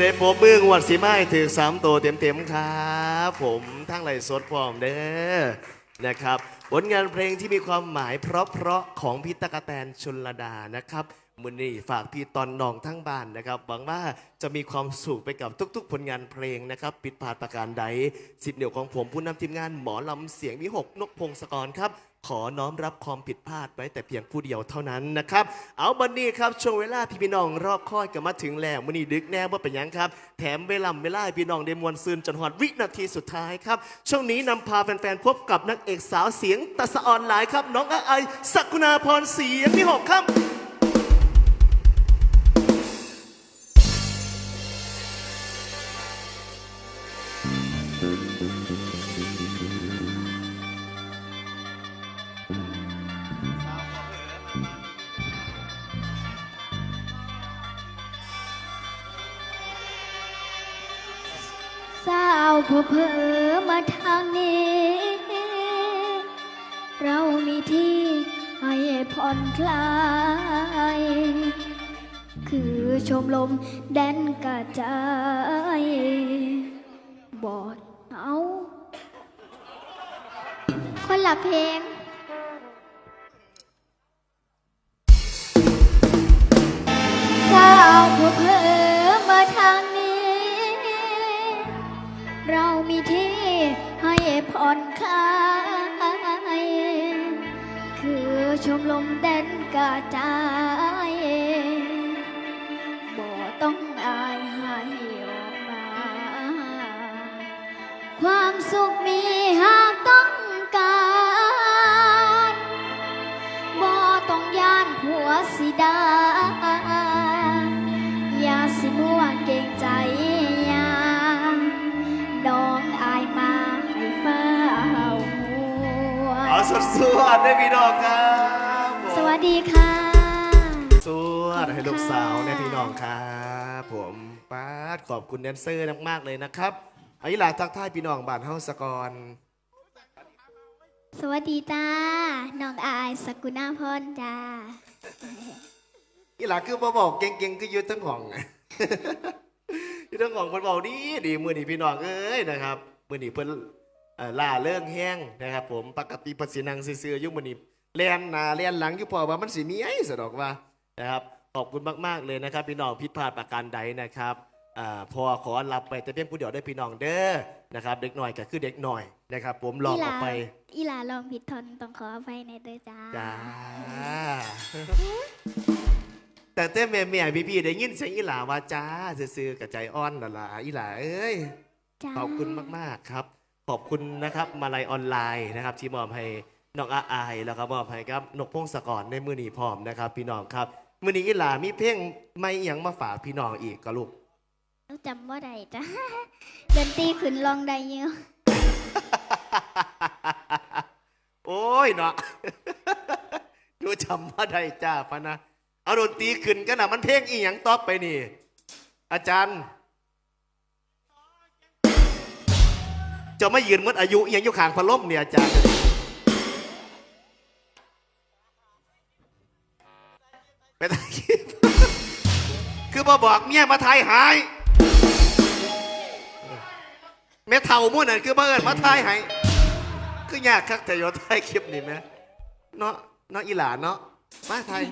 เดโปมมืองวดสีไม้ถือสามตัวเต็มๆครับผมทั้งไหลายสดพร้อมเด้อนะครับผลงานเพลงที่มีความหมายเพราะๆของพี่ตะกะแตนชนลดานะครับ มือนี้ฝากพี่ตอนนองทั้งบ้านนะครับ หวังว่าจะมีความสุขไปกับทุกๆ ผลงานเพลงนะครับ ปิดพลาดประการใดสิบเหนียวของผมผู้นำทีมงานหมอลำเสียงวิหกนกพงศกรครับ ขอน้อมรับความผิดพลาดไว้แต่เพียงผู้เดียวเท่านั้นนะครับ เอาบันนี้ครับช่วงเวลาพี่พี่น้องรอบค่อยก็มาถึงแล้วมือนี้ดึกแน่ว่าเป็นยังครับ แถมเวลาเวลาพี่น้องได้มวลซืนจนหอดวินาทีสุดท้ายครับช่วงนี้นำพาแฟนๆพบกับนักเอกสาวเสียงตะสะออนหลายครับ น้องอาไอสักุณาพรเสียงที่หกครับ พอเพอมาทางนี้ เรามีที่ให้ผ่อนคลาย คือชมลมแดนกระจาย บอดเอาคนละเพลงสาวพอเพอ อนคลายคือชมลมแดนกระจายบ่ต้องอายให้ออกมา ความสุขมี สดสวดด้วยพี่น้องครับผมสวัสดีค่ะ สวดให้ลูกสาวเนี่ยพี่น้องครับผมป้าดขอบคุณแดนเซอร์มากๆเลยนะครับไอ้หลาทักทายพี่น้องบ้านเฮาสะกอนสวัสดีจ้า น้องอายสกุณาพรจ้าอีหลาคือบ่บอกเก่งๆคืออยู่ทั้งห้อง อยู่ทั้งห้องเพิ่นบอกดีดีมื้อนี้พี่น้องเอ้ยนะครับมื้อนี้เพิ่นเอ่อ ล่าเรื่องแห้งนะครับผมปกติเพิ่นสินั่งซื่อๆอยู่มื้อนี้แล่นหน้าแล่นหลังอยู่พอว่ามันสิมีไอ้สะดอกว่านะครับขอบคุณมากๆเลยนะครับ พี่น้องผิดพลาดประการใดนะครับอ่าพอขอรับไปแต่เพียงผู้เดียวได้อพี่น้องเด้อนะครับ เด็กหน่อยก็คือเด็กหน่อยนะครับ ผมลองออกไป อีหลาลองผิดทนต้องขออภัยในเด้อจ้าจ้าแต่เต้แม่แม่พี่พี่ๆได้ยินเสียงอีหลาว่าจ้าซื่อๆกับใจอ่อนละล่ะอีหลาเอ้ยจ้าขอบคุณมากๆครับ ขอบคุณนะครับมาลัยออนไลน์นะครับ ที่มอบให้น้องอาอายแล้วก็มอบให้ครับนกพงศกรในมือนีพร้อมนะครับ พี่น้องครับมือนี้อีหลามีเพลงไม่อิหยังมาฝากพี่น้องอีกก็ลูกจำว่าใดจ้าดนตรีขึ้นลองได้เยอะโอ้ยเนาะดูจำว่าได้จ้าพะนะเอาดนตรีขึ้นกันนะมันเพลงอีหยังตอบไปนี่ อาจารย์ จะไม่ยืนมดอายุอิหยังอยู่ข้างพัดลมเนี่ยอาจารย์ไปถ่ายคลิปคือมาบอกเมียมาถ่ายหายแม่เท่ามั่วนั่นคือมาเอิญมาถ่ายให้คือยากคักแต่ยอถ่ายคลิปนี่ไหมเนาะเนาะอีหลานเนาะมาถ่าย